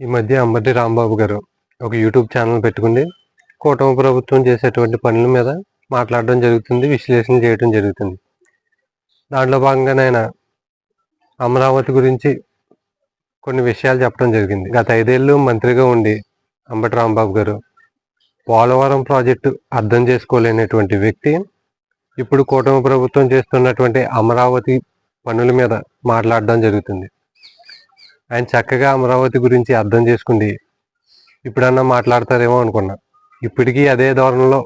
ఈ మధ్య అంబటి రాంబాబు గారు ఒక యూట్యూబ్ ఛానల్ పెట్టుకుని కూటమి ప్రభుత్వం చేసేటువంటి పనుల మీద మాట్లాడడం జరుగుతుంది విశ్లేషణ చేయడం జరుగుతుంది. దాంట్లో భాగంగానే ఆయన అమరావతి గురించి కొన్ని విషయాలు చెప్పడం జరిగింది. గత ఐదేళ్ళు మంత్రిగా ఉండి అంబటి రాంబాబు గారు పోలవరం ప్రాజెక్టు అర్థం చేసుకోలేనటువంటి వ్యక్తి ఇప్పుడు కూటమి ప్రభుత్వం చేస్తున్నటువంటి అమరావతి పనుల మీద మాట్లాడడం జరుగుతుంది. ఆయన చక్కగా అమరావతి గురించి అర్థం చేసుకుంది. ఇప్పుడన్నా మాట్లాడతారేమో అనుకున్నా. ఇప్పటికీ అదే ధోరణిలో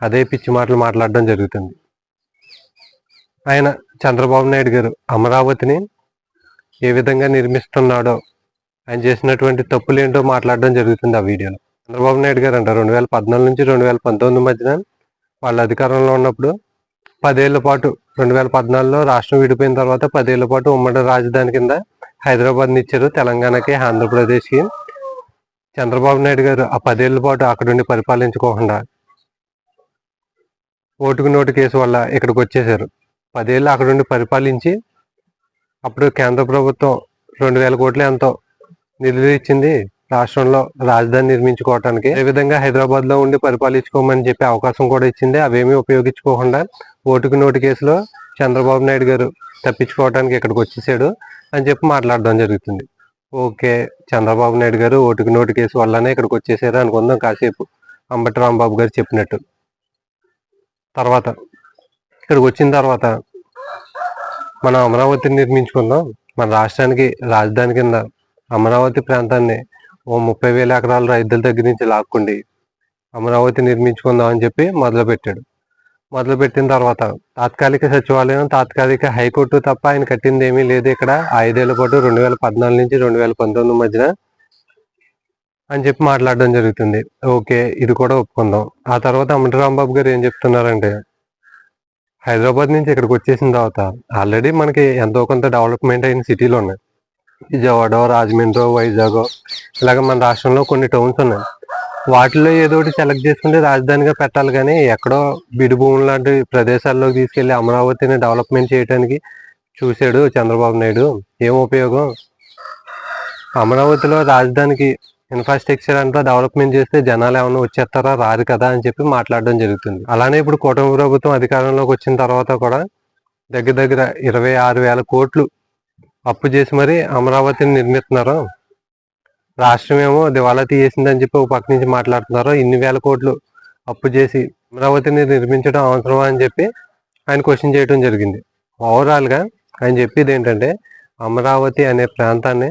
అదే పిచ్చి మాటలు మాట్లాడడం జరుగుతుంది. ఆయన చంద్రబాబు నాయుడు గారు అమరావతిని ఏ విధంగా నిర్మిస్తున్నాడో ఆయన చేసినటువంటి తప్పులేంటో మాట్లాడడం జరుగుతుంది ఆ వీడియోలో. చంద్రబాబు నాయుడు గారు అంటారు రెండు వేల పద్నాలుగు నుంచి రెండు వేల పంతొమ్మిది మధ్యన వాళ్ళ అధికారంలో ఉన్నప్పుడు పదేళ్ళ పాటు రెండు వేల పద్నాలుగులో రాష్ట్రం విడిపోయిన తర్వాత పదేళ్ళ పాటు ఉమ్మడి రాజధాని కింద హైదరాబాద్ని ఇచ్చారు తెలంగాణకి ఆంధ్రప్రదేశ్కి చంద్రబాబు నాయుడు గారు ఆ పదేళ్ళ పాటు అక్కడుండి పరిపాలించుకోకుండా ఓటుకు నోటు కేసు వల్ల ఇక్కడికి వచ్చేసారు పదేళ్ళు అక్కడుండి పరిపాలించి అప్పుడు కేంద్ర ప్రభుత్వం రెండు వేల కోట్లు ఎంతో నిధులు ఇచ్చింది రాష్ట్రంలో రాజధాని నిర్మించుకోవటానికి. ఏ విధంగా హైదరాబాద్లో ఉండి పరిపాలించుకోమని చెప్పి అవకాశం కూడా ఇచ్చింది. అవేమీ ఉపయోగించుకోకుండా ఓటుకు నోటు కేసులో చంద్రబాబు నాయుడు గారు తప్పించుకోవడానికి ఇక్కడికి వచ్చేసాడు అని చెప్పి మాట్లాడడం జరుగుతుంది. ఓకే చంద్రబాబు నాయుడు గారు ఓటుకు నోటు కేసు వల్లనే ఇక్కడికి వచ్చేసారు అనుకుందాం కాసేపు. అంబటి రాంబాబు గారు చెప్పినట్టు. తర్వాత ఇక్కడికి వచ్చిన తర్వాత మనం అమరావతిని నిర్మించుకుందాం. మన రాష్ట్రానికి రాజధాని కింద అమరావతి ప్రాంతాన్ని ఓ ముప్పై వేల ఎకరాల రైతుల దగ్గర నుంచి లాక్కుండి అమరావతి నిర్మించుకుందాం అని చెప్పి మొదలుపెట్టాడు. మొదలుపెట్టిన తర్వాత తాత్కాలిక సచివాలయం తాత్కాలిక హైకోర్టు తప్ప ఆయన కట్టింది ఏమీ లేదు ఇక్కడ. ఐదేళ్ళ పాటు రెండు వేల పద్నాలుగు నుంచి రెండు వేల పంతొమ్మిది మధ్యన అని చెప్పి మాట్లాడడం జరుగుతుంది. ఓకే ఇది కూడా ఒప్పుకుందాం. ఆ తర్వాత అమృత రాంబాబు గారు ఏం చెప్తున్నారంటే హైదరాబాద్ నుంచి ఇక్కడికి వచ్చేసిన తర్వాత ఆల్రెడీ మనకి ఎంతో కొంత డెవలప్మెంట్ అయిన సిటీలు ఉన్నాయి. విజయవాడ రాజమండ్రి వైజాగ్ ఇలాగ మన రాష్ట్రంలో కొన్ని టౌన్స్ ఉన్నాయి. వాటిలో ఏదో ఒకటి సెలెక్ట్ చేసుకుంటే రాజధానిగా పెట్టాలి కానీ ఎక్కడో బిడి భూములు లాంటి ప్రదేశాల్లోకి తీసుకెళ్ళి అమరావతిని డెవలప్మెంట్ చేయడానికి చూశాడు చంద్రబాబు నాయుడు. ఏం ఉపయోగం? అమరావతిలో రాజధానికి ఇన్ఫ్రాస్ట్రక్చర్ అంతా డెవలప్మెంట్ చేస్తే జనాలు ఏమైనా వచ్చేస్తారా? రారు కదా అని చెప్పి మాట్లాడడం జరుగుతుంది. అలానే ఇప్పుడు కూటమి ప్రభుత్వం అధికారంలోకి వచ్చిన తర్వాత కూడా దగ్గర దగ్గర ఇరవై ఆరు వేల కోట్లు అప్పు చేసి మరి అమరావతిని నిర్మిస్తున్నారు? రాష్ట్రం ఏమో దివాలా తీయేసిందని చెప్పి ఒక పక్క నుంచి మాట్లాడుతున్నారు. ఇన్ని వేల కోట్లు అప్పు చేసి అమరావతిని నిర్మించడం అవసరమా అని చెప్పి ఆయన క్వశ్చన్ చేయడం జరిగింది. ఓవరాల్గా ఆయన చెప్పేది ఏంటంటే అమరావతి అనే ప్రాంతాన్ని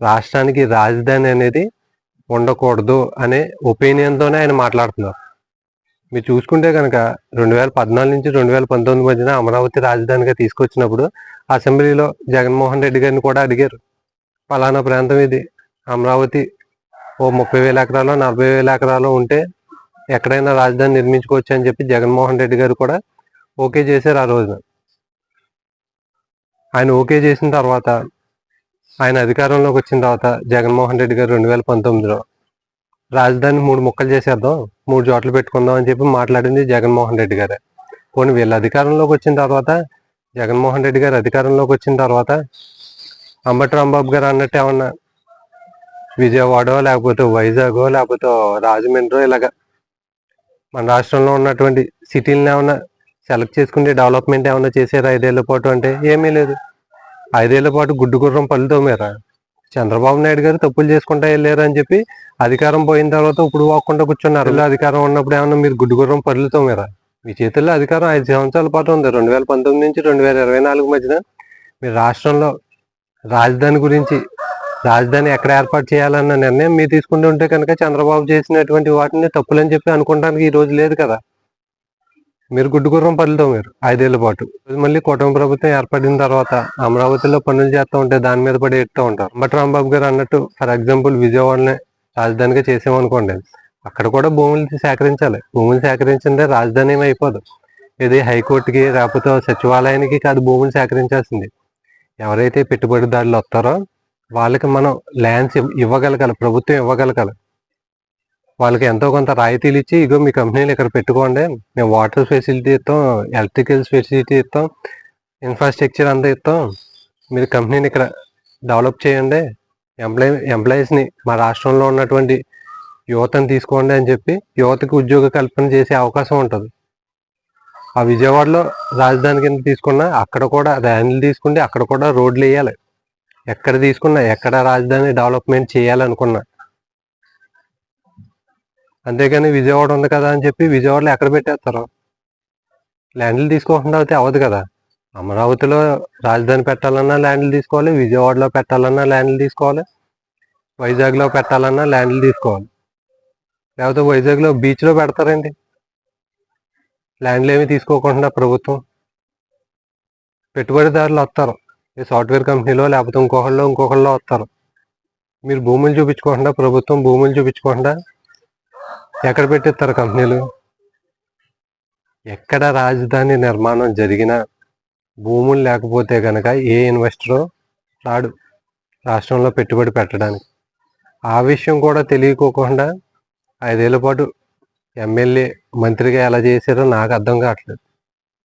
రాష్ట్రానికి రాజధాని అనేది ఉండకూడదు అనే ఒపీనియన్తోనే ఆయన మాట్లాడుతున్నారు. మీరు చూసుకుంటే కనుక రెండు వేల పద్నాలుగు నుంచి రెండు వేల పంతొమ్మిది మధ్యన అమరావతి రాజధానిగా తీసుకొచ్చినప్పుడు అసెంబ్లీలో జగన్మోహన్ రెడ్డి గారిని కూడా అడిగారు. పలానా ప్రాంతం ఇది అమరావతి ఓ ముప్పై వేల ఎకరాలు నలభై వేల ఎకరాలు ఉంటే ఎక్కడైనా రాజధాని నిర్మించుకోవచ్చు అని చెప్పి జగన్మోహన్ రెడ్డి గారు కూడా ఓకే చేశారు ఆ రోజున. ఆయన ఓకే చేసిన తర్వాత ఆయన అధికారంలోకి వచ్చిన తర్వాత జగన్మోహన్ రెడ్డి గారు రెండు వేల పంతొమ్మిదిలో రాజధాని మూడు ముక్కలు చేసేద్దాం మూడు చోట్ల పెట్టుకుందాం అని చెప్పి మాట్లాడింది జగన్మోహన్ రెడ్డి గారే. పోనీ వీళ్ళ అధికారంలోకి వచ్చిన తర్వాత జగన్మోహన్ రెడ్డి గారు అధికారంలోకి వచ్చిన తర్వాత అంబటి రాంబాబు గారు అన్నట్టు ఏమన్నా విజయవాడ లేకపోతే వైజాగ్ లేకపోతే రాజమండ్రి ఇలాగ మన రాష్ట్రంలో ఉన్నటువంటి సిటీలను ఏమైనా సెలెక్ట్ చేసుకుంటే డెవలప్మెంట్ ఏమైనా చేసారా ఐదేళ్ళ పాటు అంటే? ఏమీ లేదు. ఐదేళ్ళ పాటు గుడ్డు గుర్రం పళ్ళుతో మీరా చంద్రబాబు నాయుడు గారు తప్పులు చేసుకుంటా వెళ్ళారు అని చెప్పి అధికారం పోయిన తర్వాత ఇప్పుడు వాకుండా కూర్చున్నారు. అధికారం ఉన్నప్పుడు ఏమన్నా మీరు గుడ్డు గుర్రం పళ్ళుతో మీరా మీ చేతుల్లో అధికారం ఐదు సంవత్సరాల పాటు ఉంది. రెండు వేల పంతొమ్మిది నుంచి రెండు వేల ఇరవై నాలుగు మధ్యన మీ రాష్ట్రంలో రాజధాని గురించి రాజధాని ఎక్కడ ఏర్పాటు చేయాలన్న నిర్ణయం మీరు తీసుకుంటూ ఉంటే కనుక చంద్రబాబు చేసినటువంటి వాటిని తప్పులని చెప్పి అనుకోవడానికి ఈ రోజు లేదు కదా. మీరు గుడ్డుగుర్రం పనులతో మీరు ఐదేళ్ళ పాటు. మళ్ళీ కూటమి ప్రభుత్వం ఏర్పడిన తర్వాత అమరావతిలో పనులు చేస్తూ ఉంటే దాని మీద పడి ఎడుతూ ఉంటారు. అంబటి రాంబాబు గారు అన్నట్టు ఫర్ ఎగ్జాంపుల్ విజయవాడని రాజధానిగా చేసామనుకోండి అక్కడ కూడా భూములు సేకరించాలి. భూములు సేకరించిందే రాజధాని అయిపోదు. ఇది హైకోర్టుకి లేకపోతే సచివాలయానికి కాదు భూములు సేకరించాల్సింది. ఎవరైతే పెట్టుబడిదారులు వస్తారో వాళ్ళకి మనం ల్యాండ్స్ ఇవ్వగలగాలి ప్రభుత్వం ఇవ్వగలగాలి. వాళ్ళకి ఎంతో కొంత రాయితీలు ఇచ్చి ఇగో మీ కంపెనీలు ఇక్కడ పెట్టుకోండి. మేము వాటర్ ఫెసిలిటీ ఇస్తాం ఎలక్ట్రికల్ ఫెసిలిటీ ఇస్తాం ఇన్ఫ్రాస్ట్రక్చర్ అంతా ఇస్తాం. మీరు కంపెనీని ఇక్కడ డెవలప్ చేయండి. ఎంప్లాయ్ ఎంప్లాయీస్ని మా రాష్ట్రంలో ఉన్నటువంటి యువతను తీసుకోండి అని చెప్పి యువతకి ఉద్యోగ కల్పన చేసే అవకాశం ఉంటుంది. ఆ విజయవాడలో రాజధాని కింద తీసుకున్నా అక్కడ కూడా ర్యాన్లు తీసుకుంటే అక్కడ కూడా రోడ్లు వేయాలి. ఎక్కడ తీసుకున్నా ఎక్కడ రాజధాని డెవలప్మెంట్ చేయాలనుకున్నా. అంతేగాని విజయవాడ ఉంది కదా అని చెప్పి విజయవాడలో ఎక్కడ పెట్టేస్తారు? ల్యాండ్లు తీసుకోకుండా అయితే అవ్వదు కదా. అమరావతిలో రాజధాని పెట్టాలన్నా ల్యాండ్లు తీసుకోవాలి విజయవాడలో పెట్టాలన్నా ల్యాండ్లు తీసుకోవాలి వైజాగ్లో పెట్టాలన్నా ల్యాండ్లు తీసుకోవాలి. లేకపోతే వైజాగ్లో బీచ్లో పెడతారండి ల్యాండ్లు ఏమి తీసుకోకుండా ప్రభుత్వం. పెట్టుబడిదారులు వస్తారు. ఏ సాఫ్ట్వేర్ కంపెనీలో లేకపోతే ఇంకొకళ్ళు ఇంకొకళ్ళు వస్తారు. మీరు భూములు చూపించుకోకుండా ప్రభుత్వం భూములు చూపించుకోకుండా ఎక్కడ పెట్టిస్తారు కంపెనీలు? ఎక్కడ రాజధాని నిర్మాణం జరిగినా భూములు లేకపోతే కనుక ఏ ఇన్వెస్టరు రాడు రాష్ట్రంలో పెట్టుబడి పెట్టడానికి. ఆ విషయం కూడా తెలియకోకుండా ఐదేళ్ళ పాటు ఎమ్మెల్యే మంత్రిగా ఎలా చేశారో నాకు అర్థం కావట్లేదు.